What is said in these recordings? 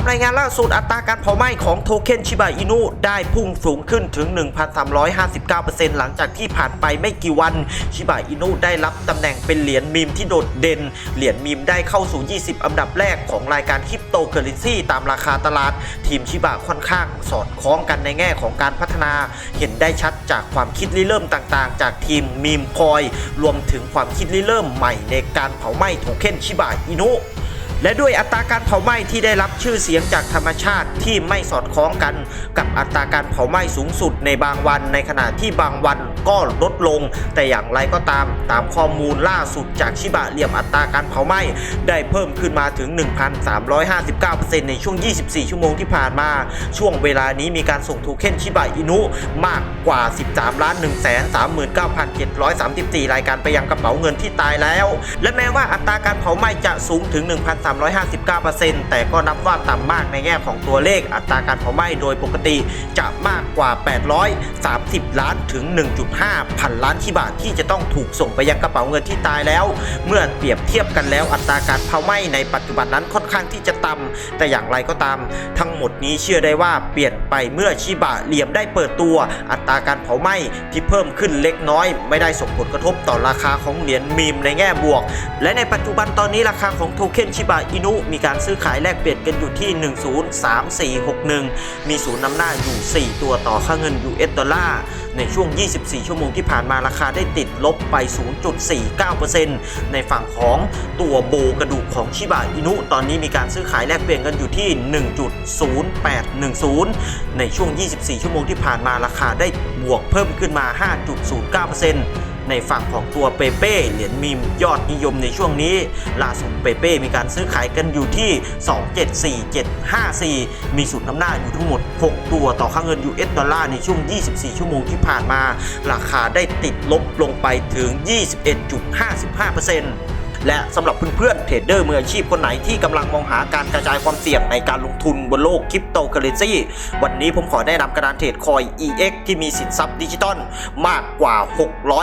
ามรายงานล่าสุดอัตราการเผาไหม้ของโทเค็นชิบะอินุได้พุ่งสูงขึ้นถึง 1,359%หลังจากที่ผ่านไปไม่กี่วัน ชิบะอินุได้รับตำแหน่งเป็นเหรียญมีมที่โดดเด่น เหรียญมีมได้เข้าสู่ 20 อันดับแรกของรายการคริปโตเคอเรนซีตามราคาตลาด ทีมชิบะค่อนข้างสอดคล้องกันในแง่ของการพัฒนา เห็นได้ชัดจากความคิดริเริ่มต่างๆ จากทีมมีมคอย รวมถึงความคิดริเริ่มใหม่ในการเผาไหม้โทเค็นชิบะอินุ และด้วยอัตราการเผาไหม้ที่ได้รับชื่อเสียงจากธรรมชาติที่ไม่สอดคล้องกัน กับอัตราการเผาไหม้สูงสุดในบางวัน ในขณะที่บางวันก็ลด ลง แต่อย่างไรก็ตามตามข้อมูลล่าสุดจากชิบะเหลี่ยมอัตราการเผาไหม้ได้เพิ่มขึ้นมาถึง 1,359%ในช่วง 24 ชั่วโมงที่ผ่านมา ช่วงเวลานี้มีการส่งโทเค็นชิบะอินุมากกว่า 13ล้าน1 39,734 รายการไปยังกระเป๋าเงินที่ตายแล้ว และแม้ว่าอัตราการเผาไหม้จะสูงถึง 1,359%แต่ก็นับว่าต่ำมากในแง่ของตัวเลขอัตราการเผาไหม้โดยปกติจะมากกว่า 830 ล้านถึง 1.5 พันล้านชิบะที่จะต้องถูกส่งไปยังกระเป๋าเงินที่ตายแล้ว เมื่อเปรียบเทียบกันแล้วอัตราการเผาไหม้ในปัจจุบันนั้นค่อนข้างที่จะต่ำแต่อย่างไรก็ตาม ทั้งหมดนี้เชื่อได้ว่าเปลี่ยนไปเมื่อชิบะเหลี่ยมได้เปิดตัว อัตราการเผาไหม้ที่เพิ่มขึ้นเล็กน้อย ไม่ได้ส่งผลกระทบต่อราคาของเหรียญมีมในแง่บวก และในปัจจุบันตอนนี้ราคาของโทเค็นชิบะอินุมีการซื้อขายแลกเปลี่ยนกันอยู่ที่ 103461 มีศูนย์นำหน้าอยู่ 4 ตัวต่อค่าเงิน US ดอลลาร์ในช่วง 24 ชั่วโมงที่ผ่านมาราคาได้ติดลบไป 0.49%ในฝั่งของตัวโบกระดูกของชิบะอินุตอนนี้มีการซื้อขายแลกเปลี่ยนกันอยู่ที่ 1.0810 ในช่วง 24 ชั่วโมงที่ผ่านมาราคาได้บวกเพิ่มขึ้นมา 5.09% ในฝั่งของตัวเปเป้เหรียญมีมยอดนิยมในช่วงนี้ล่าสุดเปเป้มีการซื้อขายกันอยู่ที่ 274754 มีสูตรน้ำหน้าอยู่ทั้งหมด 6 ตัวต่อค่าเงิน US ดอลลาร์ในช่วง 24 ชั่วโมงที่ผ่านมา ราคาได้ติดลบลงไปถึง 21.55% และสำหรับเพื่อนๆเทรดเดอร์มืออาชีพคนไหนที่กำลังมองหาการกระจายความเสี่ยงในการลงทุนบนโลกคริปโตเคอเรนซีวันนี้ผมขอแนะนำกระดานเทรดคอย EX ที่มีสินทรัพย์ดิจิตอลมากกว่า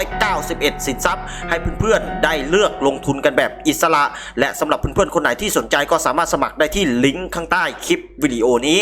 691 สินทรัพย์ ให้เพื่อนๆได้เลือกลงทุนกันแบบอิสระ และสำหรับเพื่อนๆคนไหนที่สนใจก็สามารถสมัครได้ที่ลิงก์ข้างใต้คลิปวิดีโอนี้